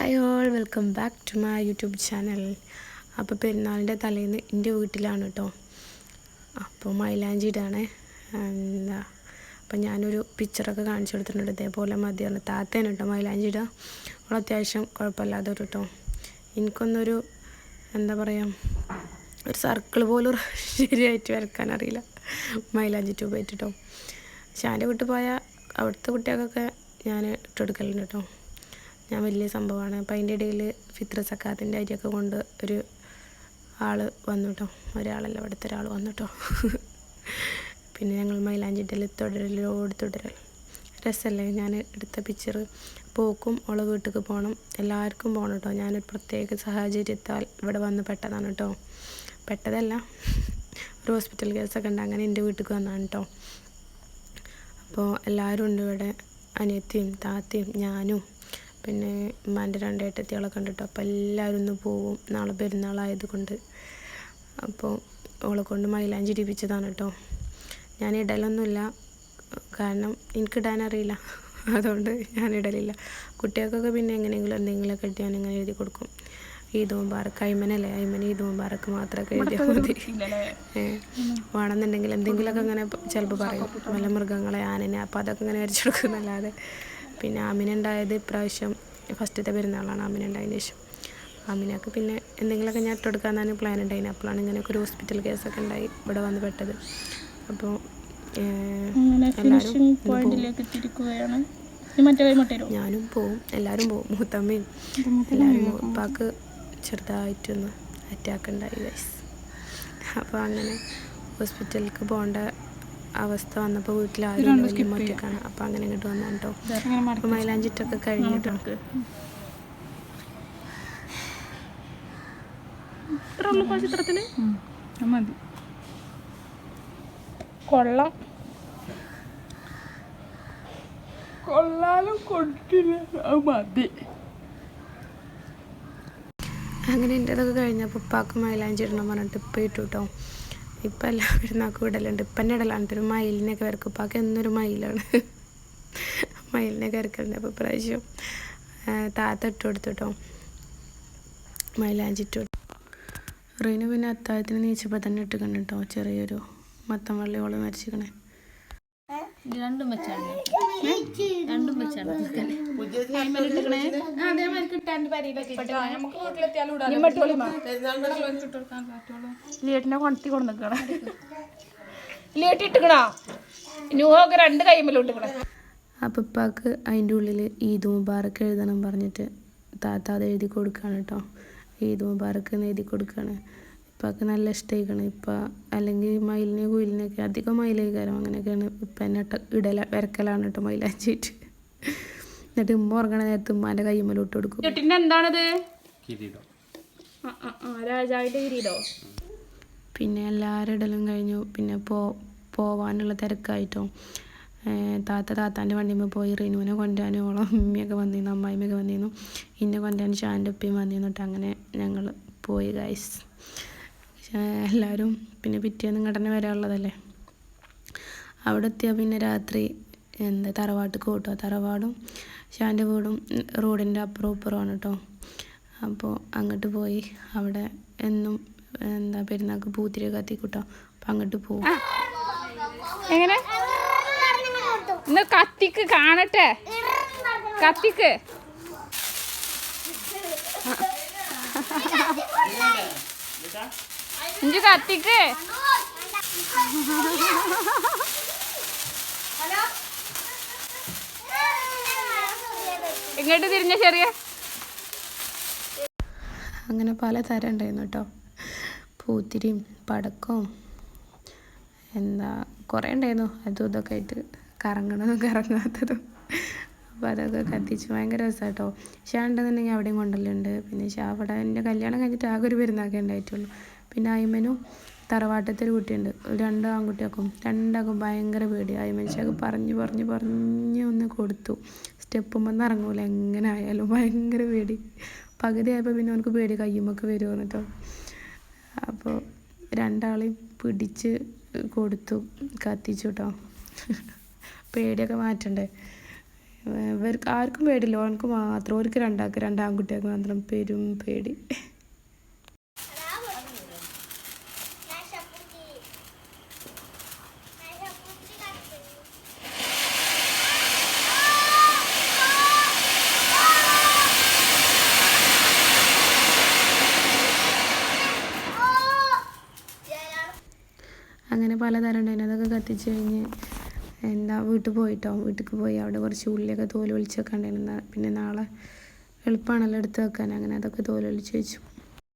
Hi all welcome back to my YouTube channel അപ്പോൾ പെരുന്നാളിന്റെ തലേന്ന് എന്റെ വീട്ടിലാണ് കേട്ടോ അപ്പോൾ മൈലാഞ്ചിയിടാണ് എന്താ അപ്പം ഞാനൊരു പിക്ചറൊക്കെ കാണിച്ചു കൊടുത്തിട്ടുണ്ട്. ഇതേപോലെ മതിയാണ് താത്തേനെ കേട്ടോ മൈലാഞ്ചിയിടുക അവൾ അത്യാവശ്യം കുഴപ്പമില്ലാതെ ഒരു കേട്ടോ എനിക്കൊന്നൊരു എന്താ പറയുക ഒരു സർക്കിൾ പോലും ശരിയായിട്ട് വരക്കാൻ അറിയില്ല. മൈലാഞ്ചി ട്യൂബ് ആയിട്ട് കേട്ടോ പക്ഷേ എന്റെ വീട്ടിൽ പോയാൽ അവിടുത്തെ കുട്ടികൾക്കൊക്കെ ഞാൻ ഇട്ടെടുക്കലുണ്ട് കേട്ടോ ഞാൻ വലിയ സംഭവമാണ്. അപ്പം അതിന്റെ ഇടയിൽ ഫിത്ര സക്കാത്തിന്റെ അരിയൊക്കെ കൊണ്ട് ഒരു ആൾ വന്നു കേട്ടോ ഒരാളല്ല ഇവിടുത്തെ ഒരാൾ വന്നു കേട്ടോ പിന്നെ ഞങ്ങൾ മൈലാഞ്ചിട്ടൽ തുടരലോട് തുടരൽ രസമല്ലേ? ഞാൻ എടുത്ത പിക്ചർ പോക്കും ഓളെ വീട്ടിലേക്ക് പോകണം. എല്ലാവർക്കും പോകണം കേട്ടോ. ഞാനൊരു പ്രത്യേക സാഹചര്യത്താൽ ഇവിടെ വന്ന് പെട്ടതാണ് കേട്ടോ. പെട്ടതല്ല. ഒരു ഹോസ്പിറ്റൽ കേസൊക്കെ ഉണ്ട്. അങ്ങനെ എന്റെ വീട്ടിലേക്ക് വന്നതാണ് കേട്ടോ. അപ്പോൾ എല്ലാവരും ഉണ്ട് ഇവിടെ. അനിയത്തിയും താത്തയും ഞാനും പിന്നെ ഉമ്മാന്റെ രണ്ട് ഏട്ടത്തികളൊക്കെ കണ്ടിട്ട് അപ്പോൾ എല്ലാവരും ഒന്ന് പോവും. നാളെ പെരുന്നാളായത് കൊണ്ട് അപ്പോൾ ഓളെ കൊണ്ട് മൈലാഞ്ചി ഇടിപ്പിച്ചതാണ് കേട്ടോ. ഞാൻ ഇടലൊന്നുമില്ല. കാരണം എനിക്കിടാൻ അറിയില്ല. അതുകൊണ്ട് ഞാൻ ഇടലില്ല. കുട്ടികൾക്കൊക്കെ പിന്നെ എങ്ങനെയെങ്കിലും എന്തെങ്കിലുമൊക്കെ ഇട്ട് ഞാൻ ഇങ്ങനെ എഴുതി കൊടുക്കും. ഈദ് മുബാറക്ക് അയ്മനല്ലേ? അയ്മന ഈദ് മുബാറക്ക് മാത്രമൊക്കെ എഴുതിയാൽ മതി. വേണമെന്നുണ്ടെങ്കിൽ എന്തെങ്കിലുമൊക്കെ ഇങ്ങനെ ചിലപ്പോൾ പറയും. വല്ല മൃഗങ്ങളെ ആനനെ അപ്പോൾ അതൊക്കെ ഇങ്ങനെ വരച്ചു കൊടുക്കുന്നല്ലാതെ പിന്നെ ആമിനുണ്ടായത് ഇപ്രാവശ്യം ഫസ്റ്റത്തെ പെരുന്നാളാണ് ആമിനുണ്ടായതിന് ശേഷം. ആമിനക്ക് പിന്നെ എന്തെങ്കിലുമൊക്കെ ഞാൻ ഇട്ടെടുക്കാന്നാണ് പ്ലാൻ ഉണ്ടായിന് അപ്പോഴാണ് ഇങ്ങനെയൊക്കെ ഒരു ഹോസ്പിറ്റൽ കേസൊക്കെ ഉണ്ടായി ഇവിടെ വന്ന് പെട്ടത്. അപ്പോൾ എല്ലാവരും ഞാനും പോവും. എല്ലാവരും പോവും. മൂത്തമ്മയും എല്ലാവരും ഉപ്പാക്ക് ചെറുതായിട്ടൊന്ന് അറ്റാക്ക് ഉണ്ടായി ഗൈസ് അപ്പോൾ അങ്ങനെ ഹോസ്പിറ്റലിലേക്ക് പോകേണ്ട അവസ്ഥ വന്നപ്പോൾ വീട്ടിൽ ആരും വലിയ ഒറ്റക്കാണ് അപ്പോൾ അങ്ങനെ ഇങ്ങോട്ട് വന്നു കേട്ടോ. അപ്പോൾ മൈലാഞ്ചിട്ടൊക്കെ കഴിഞ്ഞിട്ട് നമുക്ക് ചിത്രത്തിന് മതി. കൊള്ളാം. കൊള്ളാലും കൊണ്ടില്ല മതി. അങ്ങനെ എന്റെ അതൊക്കെ കഴിഞ്ഞപ്പോൾ ഉപ്പാക്ക് മൈലാഞ്ചി ഇടണം പറഞ്ഞിട്ട് ഇപ്പം ഇട്ടു കേട്ടോ. ഇപ്പം എല്ലാവരും പെരുന്നാൾക്കും വിടലുണ്ട് ഇപ്പം തന്നെ ഇടലാണ് ഒരു മയിലിനൊക്കെ വരക്കും. ഇപ്പം എന്നൊരു മയിലാണ് മയിലിനൊക്കെ വരക്കലുണ്ട്. അപ്പോൾ പ്രാവശ്യം താത്ത ഇട്ട് കൊടുത്തു കേട്ടോ മൈലാഞ്ചി ഇട്ട് കൊടുത്തു. റീനു പിന്നെ അത്താഴത്തിന് നീച്ചപ്പോൾ തന്നെ ഇട്ട് കേട്ടോ ചെറിയൊരു മത്തം വള്ളിയോളം മരിച്ചിക്കണേ രണ്ടും വെച്ചാണ്. രണ്ടും വെച്ചാണ് ലേട്ടിനെ കൊണത്തി കൊണ്ടിക്കണ ലേട്ടി ഇട്ടുക്കണോ? ന്യൂഹൊക്കെ രണ്ട് കൈമലും ഇട്ടുക്കണേ. ഉപ്പാക്ക് അതിന്റെ ഉള്ളിൽ ഈദ് മുബാറക്ക് എഴുതണം പറഞ്ഞിട്ട് താത്ത അത് എഴുതി കൊടുക്കുകയാണ് കേട്ടോ. ഈദ് മുബാറക്ക് എന്ന് എഴുതി കൊടുക്കുകയാണ് ഇപ്പാക്ക് നല്ല ഇഷ്ടമായിക്കണ് ഇപ്പം അല്ലെങ്കിൽ മയിലിനെ കുയിലിനെയൊക്കെ അധികം മയിലേക്കാരം അങ്ങനെയൊക്കെയാണ് ഇപ്പം എന്നെ ഇടല വരക്കലാണ് കേട്ടോ മയിലാഞ്ചിട്ട്. എന്നിട്ട് ഉമ്മ ഉറങ്ങണ നേരത്ത് ഉമ്മാന്റെ കയ്യുമ്മൽ ഇട്ട് കൊടുക്കും. എന്താണത്? ആ, കിരീടോ? പിന്നെ എല്ലാവരും ഇടലും കഴിഞ്ഞു. പിന്നെ പോ പോവാനുള്ള തിരക്കായിട്ടോ. താത്ത താത്താന്റെ വണ്ടിമ്മ പോയി. റിനുവിനെ കൊണ്ടുവരാനും ഓളം ഉമ്മയൊക്കെ വന്നിരുന്നു അമ്മായിമ്മയൊക്കെ വന്നിരുന്നു. ഇന്നെ കൊണ്ടുവരാൻ ഷാന്റെ ഉപ്പയും വന്നിരുന്നു അങ്ങനെ ഞങ്ങൾ പോയി ഗൈസ് എല്ലാവരും പിന്നെ പിറ്റേന്ന് ഇങ്ങോട്ട് വരാനുള്ളതല്ലേ? അവിടെ എത്തിയാൽ പിന്നെ രാത്രി എന്താ തറവാട്ടിൽ കൂട്ടോ തറവാടും ഷാന്റെ വീടും റോഡിന്റെ അപ്പുറം ഇപ്പുറമാണ് കേട്ടോ. അപ്പോൾ അങ്ങോട്ട് പോയി. അവിടെ എന്നും എന്താ പെരുന്നാൾക്ക് പൂത്തിരി കത്തി കൂട്ടോ. അപ്പം അങ്ങോട്ട് പോകും എങ്ങനെ? ഇന്ന് കത്തിക്ക് കാണട്ടെ. കത്തിക്ക്. ഇഞ്ചു കത്തിക്ക്. എങ്ങോട്ട് തിരിഞ്ഞ ചെറിയ. അങ്ങനെ പല തരം ഉണ്ടായിരുന്നു കേട്ടോ. പൂത്തിരിയും പടക്കവും എന്താ കുറേ ഉണ്ടായിരുന്നു. അതും ഇതൊക്കെ ആയിട്ട് കറങ്ങണതും കറങ്ങാത്തതും. അപ്പോൾ അതൊക്കെ കത്തിച്ച് ഭയങ്കര രസമാണ് കേട്ടോ. ഷാ ഉണ്ടെന്നുണ്ടെങ്കിൽ അവിടെയും കൊണ്ടല്ലുണ്ട് പിന്നെ ഷാ അവിടെ എന്റെ കല്യാണം കഴിഞ്ഞിട്ട് ആകെ ഒരു പെരുന്നാക്കേ ഉണ്ടായിട്ടുള്ളൂ. പിന്നെ അയ്മനും തറവാട്ടത്തിൽ കുട്ടിയുണ്ട്. രണ്ട് ആൺകുട്ടികൾക്കും രണ്ടാക്കും ഭയങ്കര പേടി. അയ്മൻ പറഞ്ഞു പറഞ്ഞു പറഞ്ഞു ഒന്ന് കൊടുത്തു. സ്റ്റെപ്പും വന്ന് ഇറങ്ങൂല. എങ്ങനെ ആയാലും ഭയങ്കര പേടി. പകുതി ആയപ്പോൾ പിന്നെ അവനക്ക് പേടി. കയ്യുമൊക്കെ വരുമോ എന്നിട്ടോ അപ്പോൾ രണ്ടാളെയും പിടിച്ച് കൊടുത്തു. കത്തിച്ചു കേട്ടോ പേടിയൊക്കെ മാറ്റണ്ടേ. ഇവർക്ക് ആർക്കും പേടില്ല ഓനക്ക് മാത്രം. ഓർക്ക് രണ്ടാൾക്ക് രണ്ടാൺകുട്ടികൾക്ക് മാത്രം പെരും പേടി അങ്ങനെ പലതരം ഉണ്ടായിരുന്നു അതൊക്കെ കത്തിച്ച് കഴിഞ്ഞ് എന്താ വീട്ടിൽ പോയിട്ടോ? വീട്ടിൽ പോയി അവിടെ കുറച്ച് ഉള്ളിയൊക്കെ തോൽ ഒളിച്ചൊക്കെ ഉണ്ടായിരുന്നു. പിന്നെ നാളെ എളുപ്പമാണല്ലോ എടുത്ത് വെക്കാൻ. അങ്ങനെ അതൊക്കെ തോൽ ഒളിച്ച് വെച്ചു.